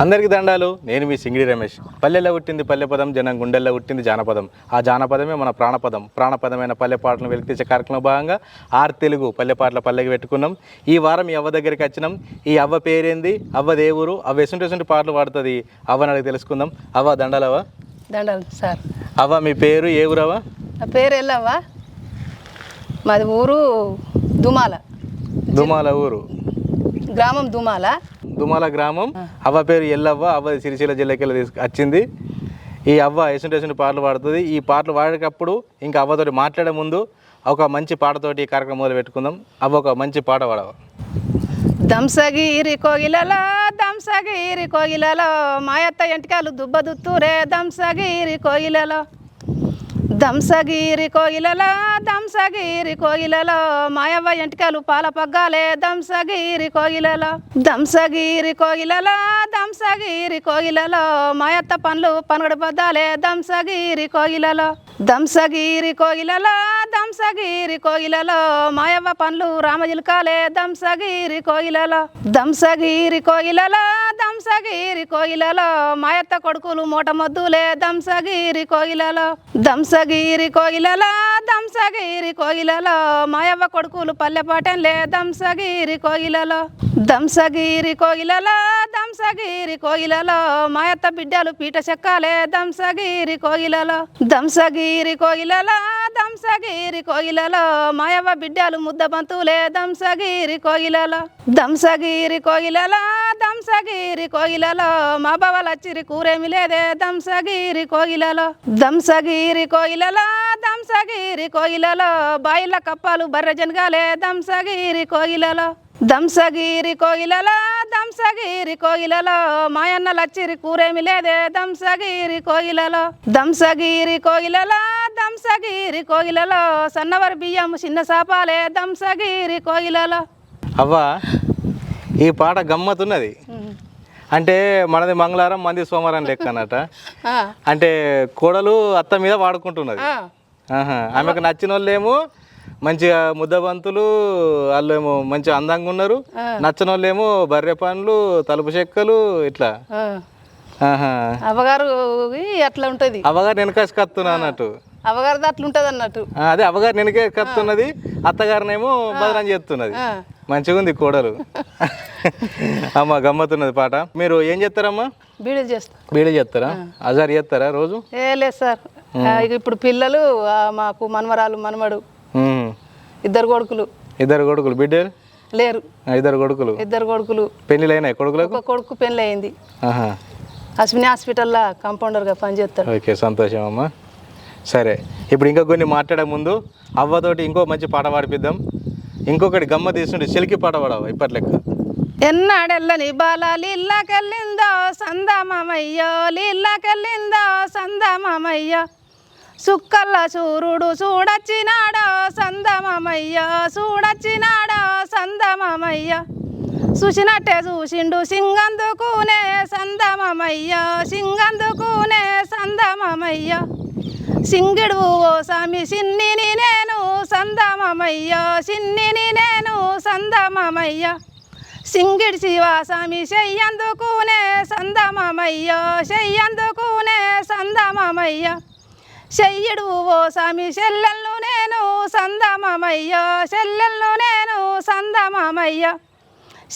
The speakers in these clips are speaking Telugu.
అందరికీ దండాలు. నేను మీ సింగిడి రమేష్. పల్లెల్లో పుట్టింది పల్లె పదం జనం గుండెల్లో పుట్టింది జానపదం. ఆ జానపదమే మన ప్రాణపదం. ప్రాణపదమైన పల్లె పాటలను వెలికితీసే కార్యక్రమం భాగంగా ఆర్ తెలుగు పల్లె పాటల పల్లెకి పెట్టుకున్నాం. ఈ వారం ఈ అవ్వ దగ్గరికి వచ్చినాం. ఈ అవ్వ పేరేంది? అవ్వ దేవురు? అవ్వ ఎసుంటి ఎసుంటి పాటలు పాడుతుంది. అవ్వని అడిగి తెలుసుకుందాం. అవ్వ దండాలవ్వ? దండాలు సార్. అవ్వ మీ పేరు? ఏ ఊరవ్వ నా పేరు ఎల్లవ్వా. మాది ఊరు దుమాల. దుమాల ఊరు. గ్రామం దుమాల. దుమాల గ్రామం. అవ్వ పేరు ఎల్లవ్వ అవ్వ సిరిసిల్ల జిల్లాకెళ్ళి తీసుకు వచ్చింది. ఈ అవ్వ ఎసుంటి ఎసుంటి పాటలు పాడుతుంది. ఈ పాటలు పాడేటప్పుడు ఇంకా అవ్వతోటి మాట్లాడే ముందు ఒక మంచి పాటతోటి ఈ కార్యక్రమం మొదలు పెట్టుకుందాం. అవ్వ ఒక మంచి పాట పాడవ? దంసగిరి కోగిలలో దంసగిరి కోగిలలో మాయత్త ఎంటికాలు దుబ్బదుత్తూరే దంసగిరి కోగిలలో. దంసగిరి కోయిలలో దంసగిరి కోయిలలో మాయవ్వ ఎంటికలు పాల పగ్గాలే దంసగిరి కోయిలలో దంసగిరి కోయిలలో దంసగిరి కోయిలలో మాయత్త పండ్లు పనుగడు బద్దాలే దంసగిరి కోయిలలో దంసగిరి కోయిలలో దంసగిరి కోయిలలో మాయవ్వ పండ్లు రామజిల్కాలే దంసగిరి కోయిలలో దంసగిరి కోయిలలో దంసగిరి కోయిలలో మాయత్త కొడుకులు మూట మొద్దులే దంసగిరి కోయిలలో దంసగిరి కోయిలలో దంసగిరి కోయిలలో మాయవ్వ కొడుకులు పల్లె పాటెన్లే దంసగిరి కోయిలలో. దంసగిరి కోయిలలో దంసగిరి కోయిలలో మాయత్త బిడ్డలు పీట చెక్కాలే దంసగిరి కోయిలలో. దంసగిరి కోయిలలో దంసగిరి కోయిలలో మాయవ్వ బిడ్డలు ముద్ద బంతులే దంసగిరి కోయిలలో. దంసగిరి కోయిలలో దంసగిరి కోయిలలో మా బావలచ్చిరి కూరేమి లేదే దంసగిరి కోయిలలో. దంసగిరి కోయిలలో దంసగిరి కోయిలలో బాయిల కప్పాలు బర్రజనగాలే దంసగిరి కోయిలలో. దంసగిరి కోయిలలో దంసగిరి కోయిలలో మాయన్న లచ్చిరి కూరేమి లేదే దంసగిరి కోయిలలో. దంసగిరి కోయిలలో దంసగిరి కోయిలలో సన్నవరి బియ్యం చిన్న సాపాలే దంసగిరి కోయిలలో. అవ్వ ఈ పాట గమ్మతున్నది అంటే మనది మంగళవారం మంది సోమవారం లెక్క అన్నట. అంటే కోడలు అత్త మీద వాడుకుంటున్నది. ఆమెకు నచ్చిన వాళ్ళేమో మంచిగా ముద్దబంతులు వాళ్ళేమో మంచిగా అందంగా ఉన్నారు. నచ్చిన వాళ్ళేమో బర్రె పండ్లు తలుపు చెక్కలు ఇట్లా. అట్లా ఉంటుంది. అవ్వగారు వెనకాసి కత్తున్నా అన్నట్టు. అవ్వగారిది అట్లా ఉంటుంది అన్నట్టు అదే అవ్వగారు వెనకే కత్తున్నది అత్తగారినేమో బదనం చేస్తున్నది. మంచిగా ఉంది కోడలు. అమ్మ గమ్మతున్నది పాట. మీరు ఏం చేస్తారమ్మా? బీడీలు చేస్తా. బీడీ చేస్తారా? అజార్ చేస్తారా రోజు? ఏ లేదు సార్. ఇప్పుడు పిల్లలు మాకు మనమరాలు మనమడు. ఇద్దరు కొడుకులు. ఇద్దరు కొడుకులు. బిడ్డలు? లేరు. ఇద్దరు కొడుకులు. ఇద్దరు కొడుకులు. పెళ్ళిళ్ళైనాయి కొడుకులకు? ఒక కొడుకు పెళ్ళి అయింది అశ్విని హాస్పిటల్లో కాంపౌండర్గా పనిచేస్తాడు. ఓకే సంతోషం అమ్మా. సరే ఇప్పుడు ఇంకా కొన్ని మాట్లాడే ముందు అవ్వతోటి ఇంకో మంచి పాట పాడిపిద్దాం. ఇంకొకటి గమ్మ తీసుకుంటే చిలికి పాట పాడవ ఇప్పట్లెక్క ఎన్నాడెల్లని బాల లీళ్ళకెళ్ళిందో సందమామయ్యో లీళ్ళకెళ్ళిందో సందమామయ్యో. సుక్కల్ల సూరుడు చూడచ్చినాడో సందమామయ్యో చూడచ్చినాడో సందమామయ్యో. చూసినట్టే చూసిండు సింగందుకునే సందమామయ్యో సింగందుకునే సందమామయ్యో. సింగిడు ఓ సామి సిన్నిని నేను సందమామయ్యో సిన్నిని నేను సందమామయ్యో. సింగిడి శివాసామి చెయ్యందుకునే సందమామయ్యో చెయ్యందుకునే సందమామయ్యో. చెయ్యడు ఓ సామి చెల్లెళ్ళు నేను సందమామయ్యో చెల్లెళ్ళు నేను సందమామయ్యో.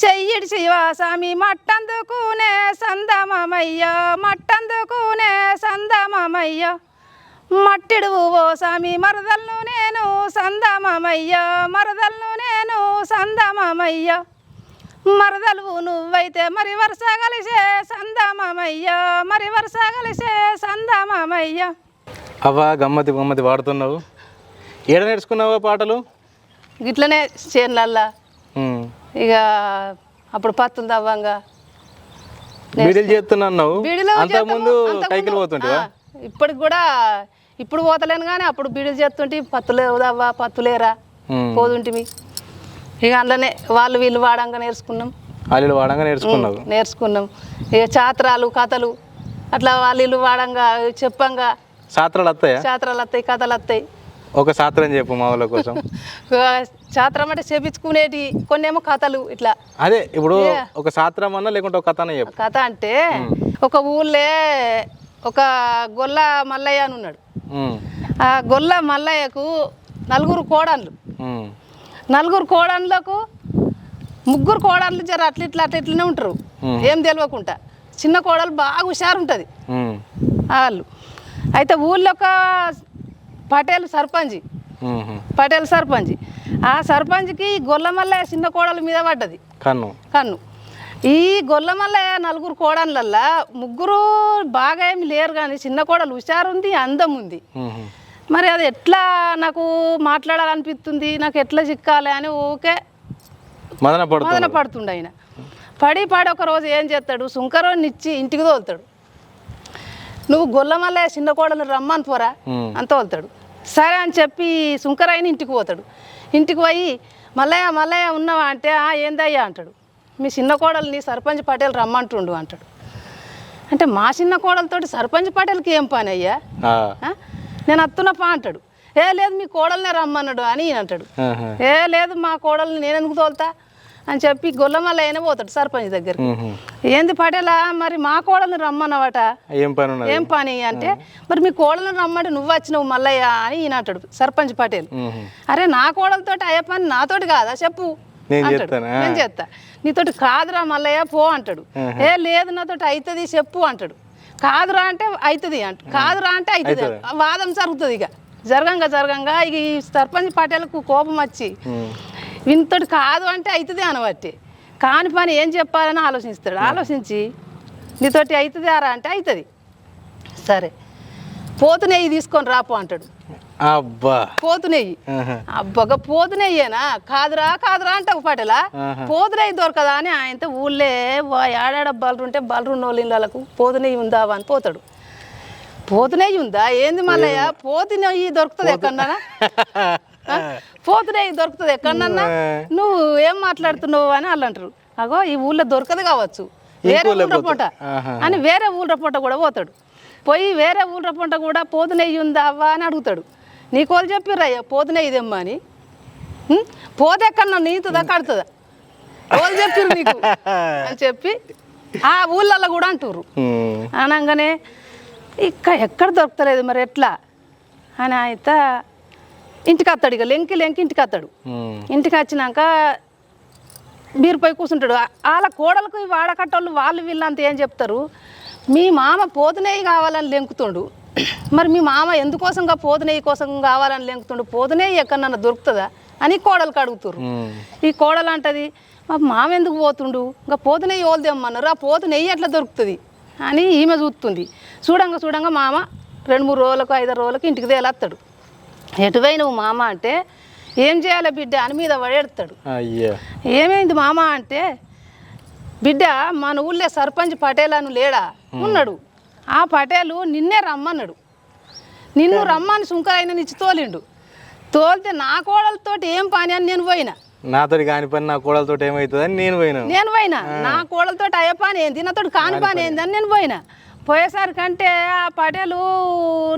చెయ్యడి శివాసామి మట్టందుకునే సందమామయ్యో మట్టందుకునే సందమామయ్యో. మట్టిడు ఓ సామి మరదల్ను నేను సందమామయ్యో మరదల్ను నేను సందమామయ్యో. మరదలు నువ్వైతే మరి వరుస కలిసే సందమామయ్యో మరి వరుస కలిసే సందమామయ్యో. అవ్వ గమ్మతి గమ్మతి పాడుతున్నావు. ఏడ నేర్చుకున్నావా పాటలు? గిట్లనే చేనులల్లా. ఇక అప్పుడు పత్తులు తవ్వంగా బీడీలు చేస్తున్నా అన్నావు. బీడీలో అంతకుముందు కైకిలు ఇప్పటికి కూడా ఇప్పుడు పోతలేను కానీ అప్పుడు బీడీలు చేస్తుంటే పత్తులే ఉదవ్వా పత్తులేరా ఉమ్. పోతుంటివి. ఇక అందులోనే వాళ్ళు వీళ్ళు వాడంగా నేర్చుకున్నాం. అల్లుడు వాడంగా నేర్చుకున్నావు నేర్చుకున్నాం. ఇక చాత్రాలు కథలు అట్లా వాళ్ళు వీళ్ళు వాడంగా చెప్పంగా. సాత్రాలు వస్తాయా? చాత్రాలు వస్తాయి కథలు వస్తాయి. ఒక సాత్రం చెప్పు మా వాళ్ళ కోసం. శాస్త్రం అంటే చేపించుకునేటి కొన్ని ఏమో కథలు ఇట్లా. అదే ఇప్పుడు ఒక శాస్త్రం అన్నా లేకుంటే ఒక కథ చెప్పు. కథ అంటే ఒక ఊళ్ళే ఒక గొల్ల మల్లయ్య అని ఉన్నాడు. ఆ గొల్ల మల్లయ్యకు నలుగురు కోడన్లు. నలుగురు కోడన్లకు ముగ్గురు కోడన్లు జర అట్ల ఇట్లా అట్లా ఇట్లనే ఉంటారు. ఏం తెలియకుండా చిన్న కోడలు బాగా హుషారు ఉంటుంది వాళ్ళు అయితే ఊళ్ళో ఒక పటేల్ సర్పంచి. పటేల్ సర్పంచ్. ఆ సర్పంచ్కి ఈ గొల్లమల్ల చిన్న కోడల మీద పడ్డది. కన్ను. కన్ను. ఈ గొల్లమల్ల నలుగురు కోడళ్ళల్లా ముగ్గురు బాగా ఏమి లేరు కానీ చిన్న కోడలు హుషారు ఉంది అందం ఉంది. మరి అది ఎట్లా నాకు మాట్లాడాలనిపిస్తుంది నాకు ఎట్లా చిక్కాలి అని ఊకే మదన పడుతుండు. ఆయన. పడి పడి ఒక రోజు ఏం చేస్తాడు సుంకరోని ఇచ్చి ఇంటికి తోలుతాడు. నువ్వు గొల్లమల్ల చిన్న కోడలు రమ్మని పోరా. అని తోలుతాడు. సరే అని చెప్పి సుంకరాయని ఇంటికి పోతాడు. ఇంటికి పోయి మల్లయ్య మల్లయ్య ఉన్నావా అంటే "ఆ, ఏందయ్యా అంటాడు. మీ చిన్న కోడల్ని సర్పంచ్ పటేల్ రమ్మంటుండు అంటాడు. అంటే మా చిన్న కోడలతోటి సర్పంచ్ పటేల్కి ఏం పని అయ్యా? నేను అత్తున్నపా అంటాడు. ఏ లేదు మీ కోడల్నే రమ్మన్నాడు అని ఈయన అంటాడు. ఏ లేదు మా కోడల్ని నేను ఎందుకు తోలుతా? అని చెప్పి గొల్లమల్ల అయినా పోతాడు సర్పంచ్ దగ్గరికి. ఏంది పటేలా? మరి మా కోడల్ని రమ్మన్నవాట? ఏం పని ఏం పని అంటే మరి మీ కోడలను రమ్మంటే నువ్వు వచ్చినావు మల్లయ్య అని ఈయన అంటాడు సర్పంచ్ పటేల్. అరే నా కోడలతోటి అయ్యే పని నాతోటి కాదా? చెప్పు. నేను అంటాడు. చేస్తానా? నేను చేస్తా. నీతోటి కాదురా మల్లయ్య పో అంటాడు. ఏ లేదు నాతోటి అవుతుంది చెప్పు అంటాడు. కాదురా అంటే అవుతుంది అంట. కాదురా అంటే అవుతుంది వాదం జరుగుతుంది ఇక. జరగంగా జరగంగా ఇక ఈ సర్పంచ్ పటేల్కు కోపం వచ్చి. వింతటి కాదు అంటే అవుతుంది అనబట్టి. కాని పని ఏం చెప్పాలని ఆలోచిస్తాడు. ఆలోచించి నీతోటి అవుతుంది ఆరా అంటే అవుతుంది సరే పోతు నెయ్యి తీసుకొని రాపో అంటాడు. అబ్బా. పోతు నెయ్యి ఆహా. అబ్బగా పోతు నెయ్యేనా కాదురా కాదురా అంటావు పటేలా? ఆహా. పోతు నెయ్యి దొరకదా అని ఆయనతో ఊళ్ళే ఏడాడ బలరు ఉంటే బలరు నోళ్ళకు పోతు నెయ్యి ఉందా అని పోతాడు. పోతు నెయ్యి ఉందా? ఏంది మల్లయ్య? పోతు నెయ్యి దొరుకుతుంది ఎక్కడన్నా ఆ? పోతు నెయ్యి దొరుకుతుంది ఎక్కడన్నా నువ్వు ఏం మాట్లాడుతున్నావు అని వాళ్ళు అంటారు అగో ఈ ఊళ్ళో దొరకదు కావచ్చు. వేరే ఊళ్ళ పూట. అని వేరే ఊళ్ళ పూట కూడా పోతాడు. పోయి వేరే ఊళ్ళ పూట కూడా పోతు నెయ్యి ఉందా అవ్వా అని అడుగుతాడు. నీకు వాళ్ళు చెప్పిర్రయ్యా పోతు నెయ్యి తెమ్మా అని? పోతే ఎక్కడన్నా నీతుదా కడుతుందా? వాళ్ళు చెప్పిర్రు నీకు. అని చెప్పి ఆ ఊళ్ళల్లో కూడా అంటుర్రు. ఉమ్. అనగానే ఇక్కడ ఎక్కడ దొరకలేదు మరి ఎట్లా? అని అయితే ఇంటికి వస్తాడు ఇక లెంకి లెంకి ఇంటికి వస్తాడు. ఉమ్. ఇంటికి వచ్చినాక మీరు పోయి కూర్చుంటాడు వాళ్ళ కోడలకు వాడకట్టోళ్ళు వాళ్ళు వీళ్ళంతా ఏం చెప్తారు? మీ మామ పోతునేయి కావాలని లెంకుతుండు. మరి మీ మామ ఎందుకోసంగా పోతునేయి కోసం కావాలని లెంకుతుండు? పోతునేయి ఎక్కడన్నా దొరుకుతుందా? అని కోడలకు అడుగుతారు ఉమ్. ఈ కోడలు అంటది మామ ఎందుకు పోతుండు? ఇంకా పోతు నెయ్యి ఓలు తెమ్మన్నారు ఆ పోతు నెయ్యి ఎట్లా దొరుకుతుంది? అని ఈమె చూస్తుంది. చూడంగా చూడంగా మామ రెండు మూడు రోజులకు ఐదు రోజులకు ఇంటికి తేలేస్తాడు ఎటువై నువ్వు మామ? అంటే ఏం చేయాలి బిడ్డ? అని మీద పడేస్తాడు అయ్యా. ఏమైంది మామ? అంటే బిడ్డ మన ఊళ్ళో సర్పంచ్ పటేల్ అని లేడా? ఉన్నాడు. ఆ పటేలు నిన్నే రమ్మన్నాడు. నిన్ను రమ్మని సుంకరైన నిచ్చి తోలిండు. తోలితే నా కోడలతోటి ఏం పని అని నేను పోయినా. నాతోటి కాని పని నా కోడలతో ఏమవుతుందని నేను పోయినా. నేను పోయినా. నా కోడలతో అయ్యే పని ఏంది? నాతోటి కాని పని ఏంది అని నేను పోయినా. పోయేసరికంటే ఆ పటేలు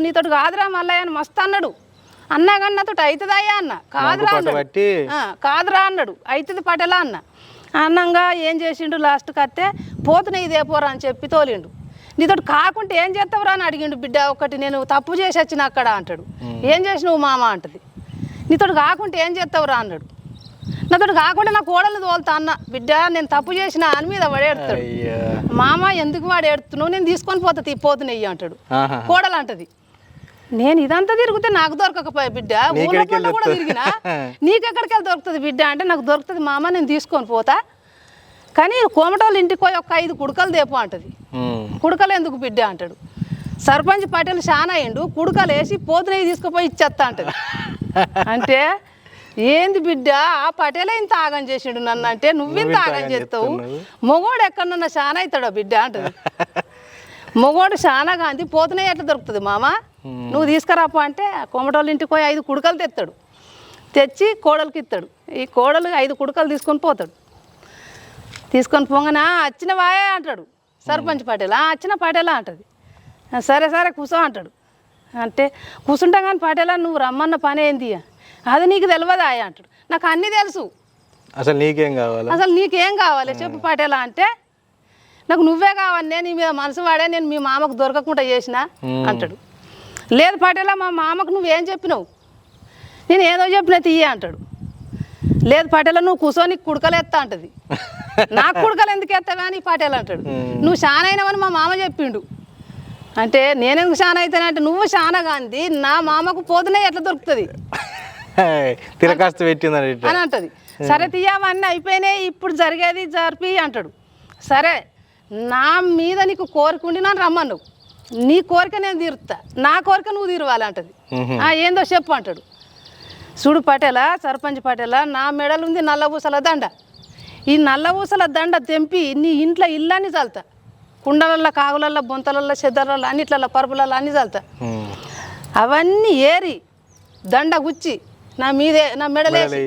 నీతోటి కాదురా మల్లయ్య అని మస్తు అన్నాడు. అన్నా కానీ నాతోటి అవుతుందయ్యా అన్న? కాదురా అన్నాడు. కాదురా అన్నాడు. అవుతుంది పటేలా అన్న. అన్నంగా ఏం చేసిండు లాస్ట్కి అత్తే పోతున్న ఇదే పోరా అని చెప్పి తోలిండు. నీతోటి కాకుంటే ఏం చేస్తావురా అని అడిగిండు బిడ్డ ఒకటి నేను తప్పు చేసి వచ్చిన అక్కడ అంటాడు. ఏం చేసినావు మామ అంటది. నీతోటి కాకుంటే ఏం చేస్తావురా? అన్నాడు. నాతోటి కాకుండా నా కోడలు తోలుతా అన్న. బిడ్డ నేను తప్పు చేసిన అని మీద పడేడుతాడు అయ్యా. మామ ఎందుకు వాడు ఏడుతున్నావు? నేను తీసుకొని పోతా తీ పోతున్నయ్యి అంటాడు. కోడలు అంటది. నేను ఇదంతా తిరిగితే నాకు దొరకకపోయా బిడ్డ? ఊళ్ళో కూడా? తిరిగినా? నీకెక్కడికి వెళ్ళి దొరుకుతుంది బిడ్డ? అంటే నాకు దొరుకుతుంది మామ నేను తీసుకొని పోతా. కానీ కోమటోళ్ళు ఇంటికి పోయి ఒక ఐదు కుడుకలు దేపో అంటది. కుడుకలు ఎందుకు బిడ్డ అంటాడు. సర్పంచ్ పటేల్ షానా అయ్యిండు కుడుకలు వేసి పోతునవి తీసుకుపోయి ఇచ్చేస్తా అంటది. అంటే ఏంది బిడ్డ ఆ పటేలే ఇంత ఆగం చేసిండు నన్ను అంటే నువ్వింత ఆగం చేస్తావు? మొగోడు ఎక్కడన్నా షానా అవుతాడో బిడ్డ అంటది. మొగోడు షానా గాంధీ పోతునే ఎట్లా దొరుకుతుంది మామ? నువ్వు తీసుకురాపో అంటే కొమటోళ్ళ ఇంటికి పోయి ఐదు కుడుకలు తెస్తాడు తెచ్చి కోడలికి ఇస్తాడు ఈ కోడలు ఐదు కుడుకలు తీసుకొని పోతాడు. తీసుకొని పోగానే "ఆ, వచ్చిన వాయే అంటాడు. సర్పంచ్ పటేల్ "ఆ, వచ్చిన పటేలా అంటది. "ఆ, సరే సరే కూసో అంటాడు. అంటే కూర్చుంటా కానీ పటేలా నువ్వు రమ్మన్న పని ఏంది? అది నీకు తెలియదా ఆయ అంటాడు. నాకు అన్నీ తెలుసు. అసలు నీకేం కావాలా? అసలు నీకేం కావాలి? చెప్పు పటేలా అంటే నాకు నువ్వే కావాలి. నేను నీ మీద మనసు వాడే నేను మీ మామకు దొరకకుండా చేసిన అంటాడు. లేదు పటేలా మా మామకు నువ్వేం చెప్పినావు? నేను ఏదో చెప్పిన తీయ అంటాడు. లేదు పటేలా నువ్వు కూర్చొని కుడకలు ఎత్తా అంటది. నాకు కుడకలు ఎందుకు ఎత్తావా అని పటేల్ అంటాడు? నువ్వు అయినావని మా మామ చెప్పిండు. అంటే నేనెందుకు షాన్ అవుతానంటే నువ్వు షాన గాంధీ నా మామకు పోతునే ఎట్లా దొరుకుతుంది? తిరకాస్త పెట్టిందని అని అంటది. సరే తీయవన్నీ అయిపోయినాయి ఇప్పుడు జరిగేది జరిపి అంటాడు. సరే నా మీద నీకు కోరిక ఉండి నన్ను రమ్మన్నావు. నీ కోరిక నేను తీరుతా. నా కోరిక నువ్వు తీరవాలి అంటది. మ్హూ. "ఆ, ఏందో చెప్పు అంటాడు. చూడు పటేల సర్పంచ్ పటేల నా మెడలు ఉంది నల్ల ఊసల దండ. ఈ నల్ల ఊసల దండ తెంపి నీ ఇంట్లో ఇల్లాన్ని చల్తా కుండలల్లో కాగులల్లో బొంతలల్లో చెద్దలలో అన్నిట్లలో పరుపులలో అన్ని చల్తా. అవన్నీ ఏరి దండ గుచ్చి నా మీదే నా మెడలేసి.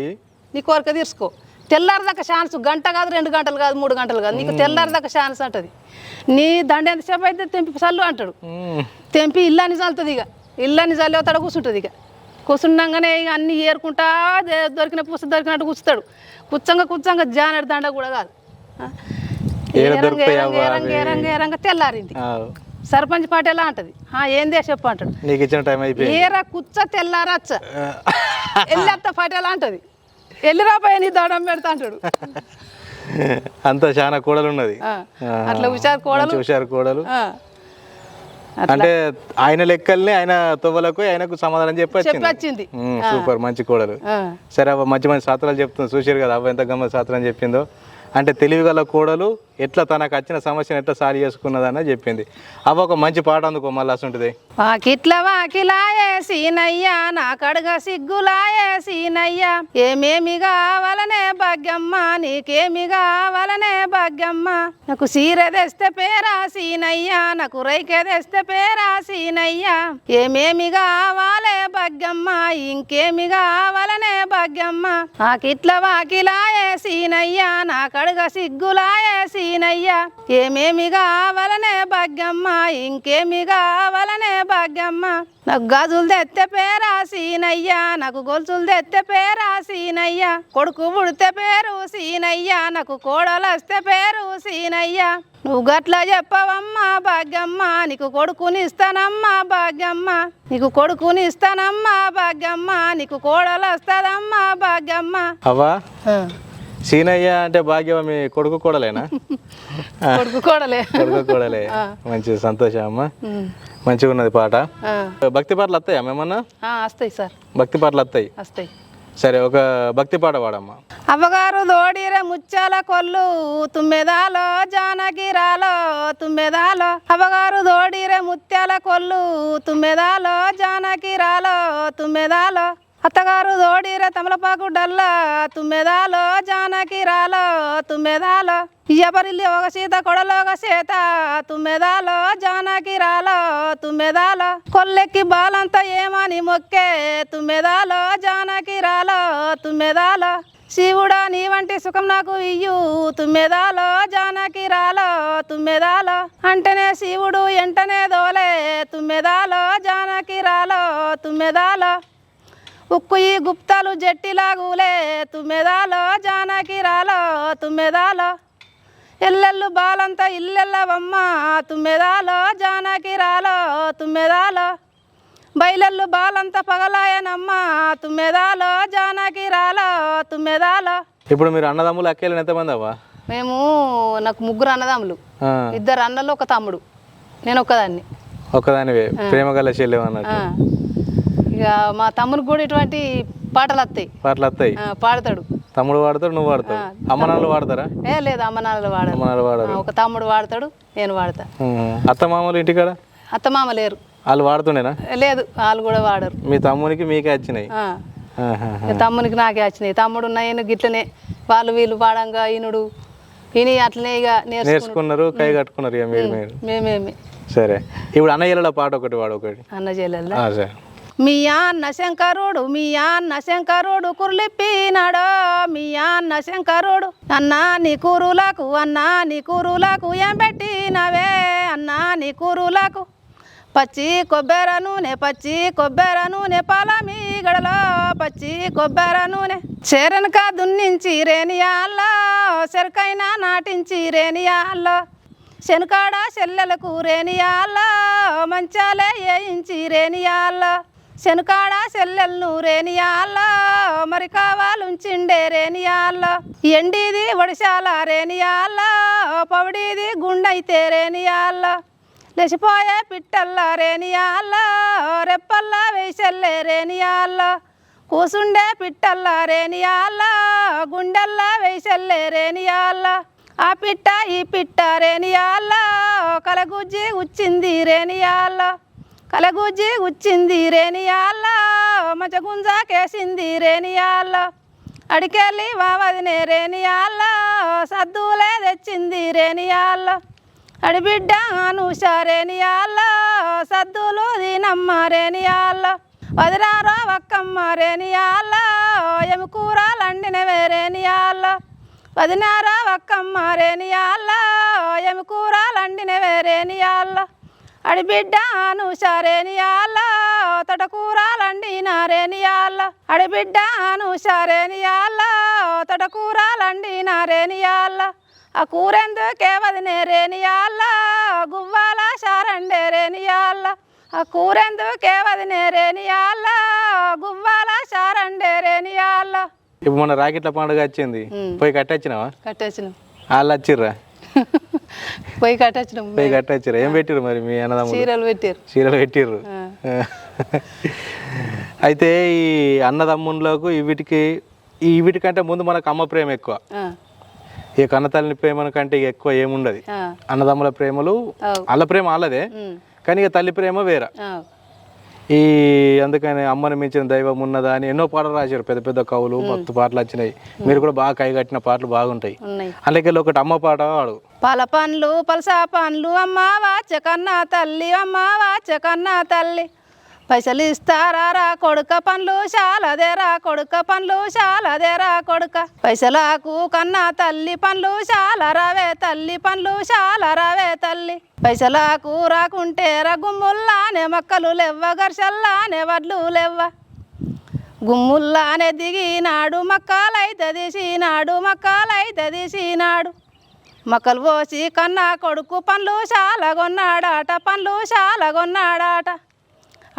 నీ కోరిక తీర్చుకో. తెల్లారిదాకా ఛాన్స్ గంట కాదు రెండు గంటలు కాదు మూడు గంటలు కాదు. నీకు తెల్లారిదాకా ఛాన్స్ అంటది. నీ దండ ఎంతసేపు అయితే తెంపి చల్లు అంటాడు. తెంపి ఇల్లాన్ని చల్లుతుంది ఇక. ఇల్లాన్ని చల్లి అవుతాడు కూర్చుంటుంది ఇక. కూర్చున్నాగానే ఇక అన్ని ఏరుకుంటా దొరికిన పూస దొరికినట్టు కూర్చుతాడు. కూర్చంగా కూర్చంగా జానెడు దండ కూడా కాదు. ఏరంగ, తెల్లారింది. సర్పంచ్ పాటేలా అంటది? "ఆ, ఏందే చెప్పు అంటాడు. నీకు ఇచ్చిన టైం అయిపోయింది. ఏర కుచ్చ తెల్లారచ్చ ఎల్లెత్త పటేలా అంటది? ఎల్లి రాబోయే నీ దడం పెడతా అంటాడు. అంత చాలా కూడలు ఉన్నది అట్లా హుషారు కోడలు. హుషారు కూడలు. అంటే ఆయన లెక్కల్ని ఆయన తొవ్వలకు ఆయనకు సమాధానం చెప్పి వచ్చింది. సూపర్ మంచి కూడలు. సరే మంచి మంచి శాస్త్రాలు చెప్తుంది. చూసారు కదా అవ్వ ఎంత గమ్మ శాస్త్రం చెప్పిందో. అంటే తెలివి గల కూడలు ఎట్లా తనకు వచ్చిన సమస్యను ఎట్లా సాల్వ్ చేసుకున్నదని చెప్పింది. అవి ఒక మంచి పాట అందుకో మళ్ళీ అసంటుంది వాకిట్ల వాకిలాయే సీనయ్యా నా కడుగ సిగ్గులాయే సీనయ్యా. ఏమేమి కావాలనే భాగ్యమ్మ నీకేమి కావాలనే భాగ్యమ్మ. నాకు సీర తెస్తే పేరా సీనయ్యా నాకు రైకె తెస్తే పేరా సీనయ్యా. ఏమేమి కావాలే భాగ్యమ్మ ఇంకేమి కావాలనే భాగ్యమ్మ. వాకిట్ల వాకిలాయే సీనయ్యా నా కడుగ సిగ్గులాయే సీనయ్యా ఏమేమి కావాలనే భాగ్యమ్మ ఇంకేమి కావాలనే భాగ్యమ్మ. నాకు గాజులు తెత్తే పేరా సీనయ్యా నాకు గొలుసులు తెత్తే పేరా సీనయ్యా. కొడుకు పుడితే పేరు సీనయ్యా నాకు కోడలు వస్తే పేరు సీనయ్యా. నువ్వు గట్ల చెప్పవమ్మా భాగ్యమ్మ నీకు కొడుకుని ఇస్తానమ్మా భాగ్యమ్మ. నీకు కొడుకుని ఇస్తానమ్మా భాగ్యమ్మ నీకు కోడలు వస్తుందమ్మా భాగ్యమ్మ. అవ్వా సీనయ్య అంటే భాగ్యవ మీ కొడుకు కూడలేనా? కొడుకు కోడలే. కొడుకు కూడలే. మంచి సంతోషం అమ్మ. మంచిగా ఉన్నది పాట. భక్తి పాటలు వస్తాయా మేమన్నా వస్తాయి సార్. భక్తి పాటలు వస్తాయి. వస్తాయి. సరే ఒక భక్తి పాట పాడమ్మా. అవ్వగారు దోడిరే ముచ్చాల కొల్లు తుమ్మెదాలో జానకిరాలో తుమ్మెదాలో. అవ్వగారు దోడిరే ముత్యాల కొల్లు తుమ్మెదాలో జానకిరాలో తుమ్మెదాలో. అత్తగారు దోడిరే తమలపాకు డల్ల తుమ్మెదాలో జానకిరాలో తుమ్మెదాలో ఎవరిల్లి ఒక సీత కొడలో ఒక సీత తుమ్మెదాలో జానకిరాలో తుమ్మెదాలో కొల్లెక్కి బాలంతా ఏమని మొక్కే తుమ్మెదాలో జానకిరాలో తుమ్మెదాలో శివుడా నీ వంటి సుఖం నాకు ఇయ్యు తుమ్మెదాలో జానకి రాలో తుమ్మెదాలో అంటేనే శివుడు ఎంటనే దోలే తుమ్మెదాలో జానకి రాలో తుమ్మెదాలో ఉక్కు ఈ గుప్తాలు జట్టిలాగులే తుమ్మెదాలో జానకి రాలో తుమ్మెదాలో ఎల్లెల్లు బాలంతా ఇల్లెల్లవమ్మ తుమ్మెదాలో జానకి రాలో తుమ్మెదాలో బయలెల్లు బాలంతా పగలాయనమ్మ తుమ్మెదాలో జానకి రాలో తుమ్మెదాలో. ఇప్పుడు మీరు అన్నదమ్ములు అక్కేళ్ళు ఎంతమంది అవ్వా? మేము నాకు ముగ్గురు అన్నదమ్ములు. ఇద్దరు అన్నలు ఒక తమ్ముడు. నేను ఒక్కదాన్ని. ఒక్కదానివే. ప్రేమ గల చెల్లెం అన్నట్టు. ఆ. ఇక మా తమ్మునికి కూడా ఇటువంటి పాటలు వస్తాయి. పాటలు వస్తాయి. పాడతాడు. తమ్ముడు వాడతాడు నువ్వు వాడతావు అమ్మ నాన్నలు వాడతారా ఏ లేదు అమ్మ నాన్నలు వాడరు అమ్మ నాన్నలు వాడరు ఆ, ఒక తమ్ముడు వాడతాడు నేను వాడతా. అత్త మామూలు ఇంటికాడ? అత్తమామ లేరు. వాళ్ళు వాడుతుండేనా లేదు వాళ్ళు కూడా వాడరు మీ తమ్మునికి మీకే వచ్చినాయి. తమ్మునికి నాకే వచ్చినాయి. తమ్ముడు నేను గిట్లనే వాళ్ళు వీళ్ళు పాడంగా ఈనుడు ఈని అట్లనే ఇక నేర్చుకున్నారు కై కట్టుకున్నారు ఇక మీరు మీరు. మేమేమి. సరే. ఇప్పుడు అన్నయ్యల పాట ఒకటి వాడు ఒకటి. అన్న సరే. మీ అన్న శంకరుడు మీ అన్న శంకరుడు కుర్లిప్పినాడో. మీ అన్న శంకరుడు అన్నా నీ కూరులకు అన్నా నీ కూరులకు ఏం పెట్టినవే? అన్నా నీ కూరులకు పచ్చి కొబ్బెర నూనె పచ్చి కొబ్బెర నూనె పాలమీగడలో పచ్చి కొబ్బెర నూనె చెరనక దున్నించి రేనియాల్లో. చెరకైనా నాటించి రేనియాల్లో. శనకాడ చెల్లెలకు రేనియాల్లో. మంచాలే వేయించి రేనియాల్లో. శనకాడ చెల్లెలను రేనియాల్లో మరి కావాలుంచిండే రేనియాల్లో ఎండిది ఒడిశాల రేనియాల్లో పౌడిది గుండైతే రేనియాల్లో లేచిపోయే పిట్టల్లా రేనియాల్లో రెప్పల్లా వేసల్లే రేనియాల్లో కూసుండే పిట్టల్లా రేనియాల్లో గుండెల్లా వేసల్లే రేనియాల్లో ఆ పిట్ట ఈ పిట్ట రేనియాల్లో కలగుజ్జి ఉచ్చింది రేనియాల్లో కలగుజ్జి ఉచ్చింది రేనియాల్లో మచగుంజాకేసింది రేణియాల్లో అడికెళ్ళి వావదినే రేనియాల్లో సద్దులే తెచ్చింది రేనియాల్లో అడిబిడ్డ అనూష రేనియాల్లో సద్దులు దీనమ్మ రేనియాల్లో వదిరారో ఒక్కమ్మ రేనియాల్లో ఎముకూరలండినవే రేనియాల్లో వదినారా ఒక్కమ్మ ఎముకూరాలు అండినవే రేణియాల్లో అడిబిడ్డ అనూష రేనియాల్లో తొటకూరలండిన రేనియాల్లో అడిబిడ్డ అనూష రేనియాల్లో తొటకూరలండిన రేనియాల్లో ఆ కూరెందుకే వదినే రేనియాల్లో గువ్వాల శారండే రేనియాల్లో ఆ కూరెందుకే వదినే రేనియాల్లో గువ్వాల శారండే రేనియాల్లో ఇప్పుడు మన రాకెట్ల పండుగ వచ్చింది. పోయి కట్టొచ్చినావా? కట్టేసినాం వాళ్ళు వచ్చిర్రా పోయి కట్టేసినాం పోయి కట్టొచ్చిర్రా. ఏం పెట్టిర్రు మరి మీ అన్నదమ్ములు? చీరలు పెట్టారు చీరలు పెట్టిర్రు. అయితే ఈ అన్నదమ్ములకు వీటికి ఈ వీటికంటే ముందు మనకు అమ్మ ప్రేమ ఎక్కువ. ఈ కన్నతల్లిని ప్రేమ కంటే ఎక్కువ ఏముండదు. అన్నదమ్ముల ప్రేమలు. వాళ్ళ ప్రేమ వాళ్ళదే. కానీ ఇక తల్లి ప్రేమ వేరే. ఈ అందుకని అమ్మని మించిన దైవం ఉన్నదా అని ఎన్నో పాటలు రాశారు. పెద్ద పెద్ద కవులు భక్తు పాటలు వచ్చినాయి. మీరు కూడా బాగా కైగట్టిన పాటలు బాగుంటాయి. అందుకే ఒకటి అమ్మ పాట వాడు. పాల పండ్లు పలస పండ్లు అమ్మ వాచ కన్నా తల్లి అమ్మ వాచ కన్నా తల్లి. పైసలు ఇస్తారా రా కొడుక పనులు చాలదేరా కొడుక పనులు చాలదేరా కొడుక. పైసలాకు కన్నా తల్లి పనులు శాల రవే తల్లి పనులు శాల రవే తల్లి. పైసలాకు రాకుంటే రగుమ్ముల్లానే మొక్కలు లెవ్వ గర్షల్లానే వడ్లు లెవ్వ. గుమ్ముల్లానే దిగినాడు మక్కలైతే తీసినాడు మక్కలైతే తీసినాడు మక్కలు పోసి కన్నా కొడుకు పనులు చాలగొన్నాడాట పనులు చాలగొన్నాడాట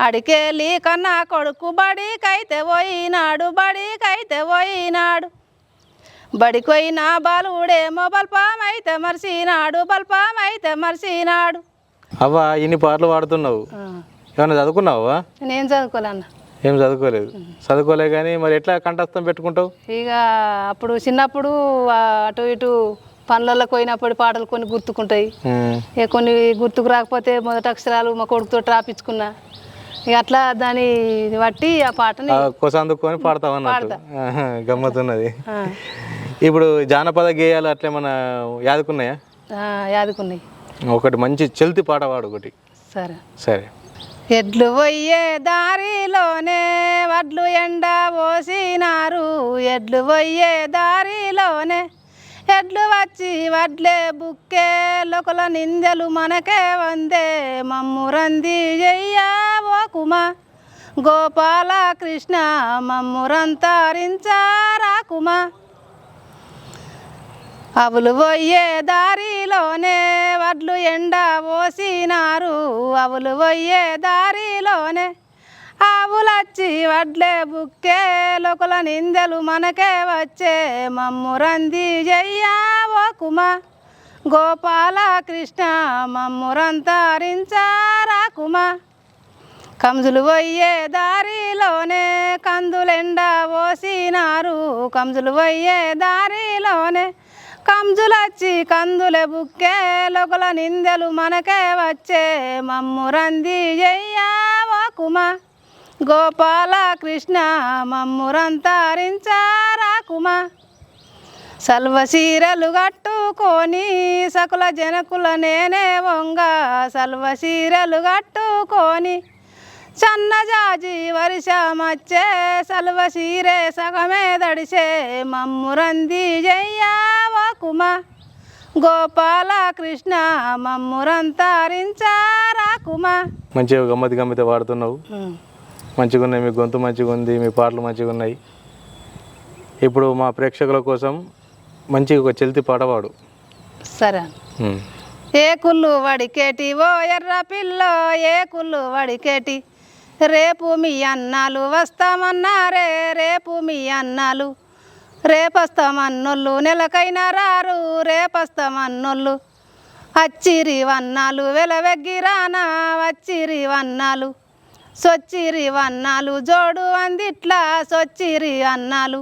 అడికెళ్ళి కన్నా కొడుకు బడికైతే పోయినాడు బడికైతే పోయినాడు. బడికొయిన బాలుడేమో బల్పమైతే మర్చినాడు బల్పమైతే మర్చినాడు. అవ్వ ఇన్ని పాటలు పాడుతున్నావు. ఏమైనా చదువుకున్నావా? నేను చదువుకోలేన్న. ఏం చదువుకోలేదు? చదువుకోలే కానీ మరి ఎట్లా కంఠస్థం పెట్టుకుంటావు? ఇక అప్పుడు చిన్నప్పుడు అటు ఇటు పనులకు పోయినప్పుడు పాటలు కొన్ని గుర్తుకుంటాయి. కొన్ని గుర్తుకు రాకపోతే మొదటి అక్షరాలు మా కొడుకుతో రాపించుకున్నా. ఇక అట్లా దాన్ని బట్టి ఆ పాటని ఆ కొస అందుకొని పాడతావు అన్నట్టు ఆ, ఇప్పుడు జానపద గేయాలు అట్లేమన్నా యాదుకున్నాయా? ఆ, యాదుకున్నాయి. ఒకటి మంచి చెల్తి పాట పాడు ఒకటి. సరే. సరే. ఎడ్లు పోయే దారిలోనే వడ్లు ఎండ పోసినారు ఎడ్లు పోయే దారిలోనే ఎడ్లు వచ్చి వడ్లే బుక్కే లోకల నిందెలు మనకే వందే. మమ్ము రంది ఓ కుమా గోపాల కృష్ణ మమ్మురంతరించారా కుమా. అవులు పోయే దారిలోనే వడ్లు ఎండ పోసినారు అవులు పోయే దారిలోనే ఆవులచ్చి వడ్లే బుక్కే లోకల నిందెలు మనకే వచ్చే. మమ్మురంది జయ్యా ఓ కుమ గోపాల కృష్ణ మమ్మురంతరించారా కుమా. కంజులు పోయే దారిలోనే కందులెండ పోసినారు కంజులు పోయే దారిలోనే కంజులచ్చి కందులే బుక్కే లోకల నిందెలు మనకే వచ్చే. మమ్మురంది జయ్యా ఓ కుమా. గోపాల కృష్ణ మమ్మురంతరించారా కుమా సల్వ చీరలు కట్టుకొని సకుల జనకుల నేనే వంగ. సల్వ చీరలు కట్టుకొని సన్నజాజి వర్షమచ్చే సల్వ చీరే సగమే దడిసే మమ్మురంది జయ్యావో కుమా గోపాల కృష్ణ మమ్మురంతరించారా కుమా మంచిగా గమ్మతి గమ్మతి పాడుతున్నావు. మంచిగా ఉన్నాయి మీ గొంతు మంచిగా ఉంది మీ పాటలు మంచిగా ఉన్నాయి ఇప్పుడు మా ప్రేక్షకుల కోసం మంచి ఒక చెల్తి పాట పాడు. సరే. ఏ కుళ్ళు వడికేటి ఓ ఎర్ర పిల్ల ఏ కుళ్ళు వడికేటి? రేపు మీ అన్నాలు వస్తామన్నారే రేపు మీ అన్నాలు. రేపస్తామన్నోళ్ళు నెలకైనా రారు రేపస్తామన్నోళ్ళు. అచ్చిరి వన్నాలు వెలవెగ్గిరానా వచ్చిరి వన్నాలు. సొచ్చిరి వన్నాలు జోడు అందిట్లా సొచ్చిరి అన్నాలు.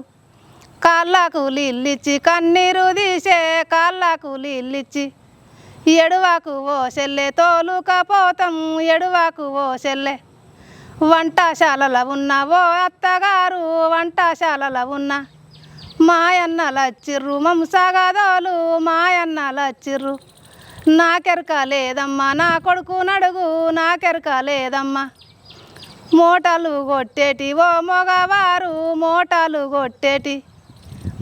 కాళ్ళకు లిల్లిచ్చి కన్నీరు తీసే కాళ్ళకు లిల్లిచ్చి. ఎడువాకు ఓ సెల్లె తోలుకపోతాం ఎడువాకు ఓ చెల్లె వంటశాలలో ఉన్న ఓ అత్తగారు వంటశాలలో ఉన్న మాయన్నలచ్చిర్రు మంసగదోలు మాయన్నలచ్చిర్రు. నాకెరక లేదమ్మా నా కొడుకు నడుగు నాకెరక లేదమ్మా. మోటాలు కొట్టేటి ఓ మగవారు మోటాలు కొట్టేటి.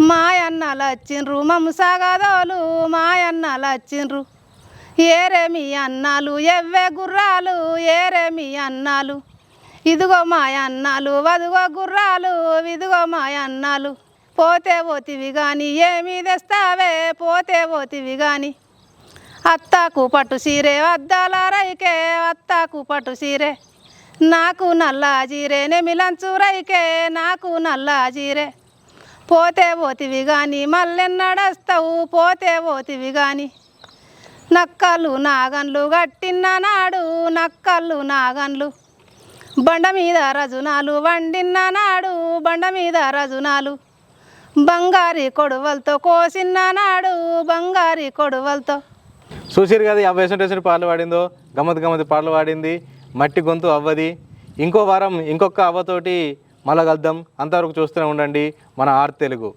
మాయన్న వచ్చిండ్రు మంసగదోలు మాయన్న వచ్చిండ్రు. ఏరేమి అన్నాలు ఎవ్వే గుర్రాలు ఏరేమి అన్నాలు. ఇదిగో మా అన్నాలు వదుగో గుర్రాలు ఇదిగో మా అన్నాలు. పోతే పోతివి కానీ ఏమి తెస్తావే పోతే పోతివి కానీ అత్తాకు పట్టు సీరే అద్దాల రైకే అత్తాకు పట్టు సీరే. నాకు నల్ల జీరే నెమిలంచురైకే నాకు నల్ల జీరే. పోతే పోతివి కానీ మల్లెన్నడస్తావు పోతే పోతివి కానీ నక్కలు నాగన్లు గట్టిన నాడు నక్కలు నాగన్లు బండ మీద రజునాలు వండిన నాడు బండ మీద రజునాలు. బంగారి కొడువలతో కోసిన నాడు బంగారి కొడువలతో. చూసిరు కదా యాభై వేసిన పాటలు పాడిందో? గమ్మత్ గమ్మత్ పాటలు పాడింది. మట్టి గొంతు అవ్వది. ఇంకో వారం ఇంకొక అవ్వతోటి మళ్ళా కలుద్దాం. అంతవరకు చూస్తూనే ఉండండి. మన ఆర్ తెలుగు.